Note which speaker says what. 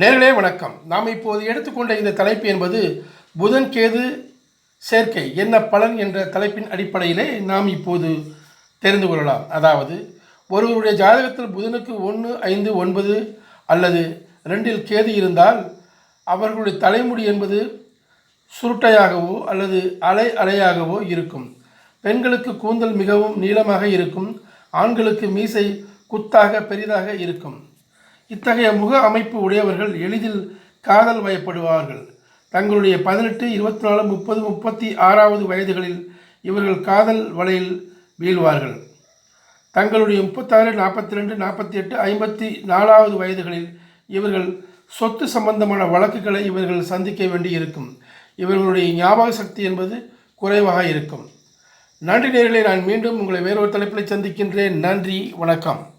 Speaker 1: நேர்களே வணக்கம். நாம் இப்போது எடுத்துக்கொண்ட இந்த தலைப்பு என்பது புதன் கேது சேர்க்கை என்ன பலன் என்ற தலைப்பின் அடிப்படையிலே நாம் இப்போது தெரிந்து கொள்ளலாம். அதாவது ஒருவருடைய ஜாதகத்தில் புதனுக்கு ஒன்று ஐந்து ஒன்பது அல்லது ரெண்டில் கேது இருந்தால் அவர்களுடைய தலைமுடி என்பது சுருட்டையாகவோ அல்லது அலை அலையாகவோ இருக்கும். பெண்களுக்கு கூந்தல் மிகவும் நீளமாக இருக்கும். ஆண்களுக்கு மீசை குத்தாக பெரிதாக இருக்கும். இத்தகைய முக அமைப்பு உடையவர்கள் எளிதில் காதல் வயப்படுவார்கள். தங்களுடைய பதினெட்டு இருபத்தி நாலு முப்பது முப்பத்தி ஆறாவது வயதுகளில் இவர்கள் காதல் வலையில் வீழ்வார்கள். தங்களுடைய முப்பத்தாறு நாற்பத்தி ரெண்டு நாற்பத்தி எட்டு ஐம்பத்தி நாலாவது வயதுகளில் இவர்கள் சொத்து சம்பந்தமான வழக்குகளை இவர்கள் சந்திக்க வேண்டியிருக்கும். இவர்களுடைய ஞாபக சக்தி என்பது குறைவாக இருக்கும். நன்றி நேர்களை நான் மீண்டும் உங்களை வேறொரு தலைப்பில் சந்திக்கின்றேன். நன்றி வணக்கம்.